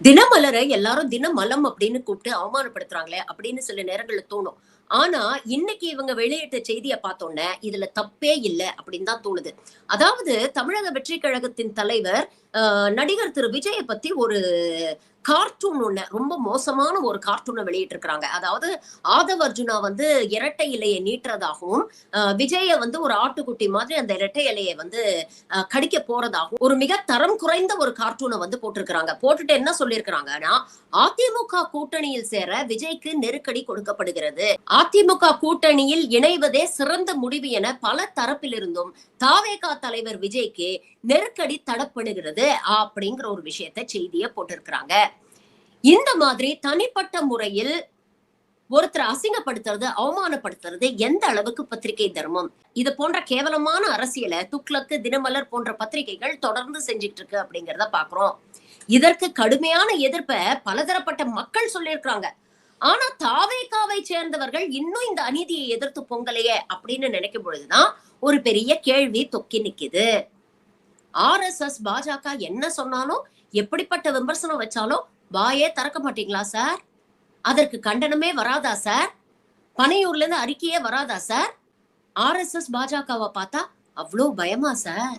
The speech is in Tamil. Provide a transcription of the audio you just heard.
தினமலரை எல்லாரும் தினமலம் அப்படின்னு கூப்பிட்டு அவமானப்படுத்துறாங்களே அப்படின்னு சில நேரங்கள்ல தோணும். ஆனா இன்னைக்கு இவங்க வெளியிட்ட செய்தியை பார்த்தோன்னே இதுல தப்பே இல்லை அப்படின்னு தான் தோணுது. அதாவது தமிழக வெற்றி கழகத்தின் தலைவர் ஆஹ், நடிகர் திரு. விஜயை பத்தி ஒரு கார்ட்டூன் ஒண்ணு ரொம்ப மோசமான ஒரு கார்ட்டூனை வெளியிட்டிருக்கிறாங்க. அதாவது ஆதவ் அர்ஜுனா வந்து இரட்டை இலையை நீட்டுறதாகவும் விஜய வந்து ஒரு ஆட்டுக்குட்டி மாதிரி அந்த இரட்டை இலையை வந்து கடிக்க போறதாகவும் ஒரு மிக தரம் குறைந்த ஒரு கார்ட்டூனை வந்து போட்டிருக்கிறாங்க. போட்டுட்டு என்ன சொல்லியிருக்கிறாங்கன்னா அதிமுக கூட்டணியில் சேர விஜய்க்கு நெருக்கடி கொடுக்கப்படுகிறது. அதிமுக கூட்டணியில் இணைவதே சிறந்த முடிவு என பல தரப்பிலிருந்தும் தாவேகா தலைவர் விஜய்க்கு நெருக்கடி தடப்படுகிறது அப்படிங்கிற ஒரு விஷயத்த செய்தியை போட்டிருக்கிறாங்க. இந்த மாதிரி தனிப்பட்ட முறையில் ஒருத்தரை அசிங்கப்படுத்துறது அவமானப்படுத்துறது எந்த அளவுக்கு பத்திரிகை தர்மம்? இது போன்ற கேவலமான அரசியலை துக்ளக்கு தினமலர் போன்ற பத்திரிகைகள் தொடர்ந்து செஞ்சுட்டு இருக்கு அப்படிங்கிறத பாக்குறோம். இதற்கு கடுமையான எதிர்ப்பை பலதரப்பட்ட மக்கள் சொல்லியிருக்கிறாங்க. ஆனா தாவேக்காவை சேர்ந்தவர்கள் இன்னும் இந்த அநீதியை எதிர்த்து பொங்கலையே அப்படின்னு நினைக்கும் பொழுதுதான் ஒரு பெரிய கேள்வி தொக்கி நிக்குது. ஆர் எஸ் எஸ் பாஜக என்ன சொன்னாலும் எப்படிப்பட்ட விமர்சனம் வச்சாலும் வாயே திறக்க மாட்டீங்களா சார் அதற்கு கண்டனமே வராதா சார் பனையூர்ல இருந்து அறிக்கையே வராதா சார் ஆர் எஸ் எஸ் பாஜகவை பார்த்தா அவ்வளோ பயமா சார்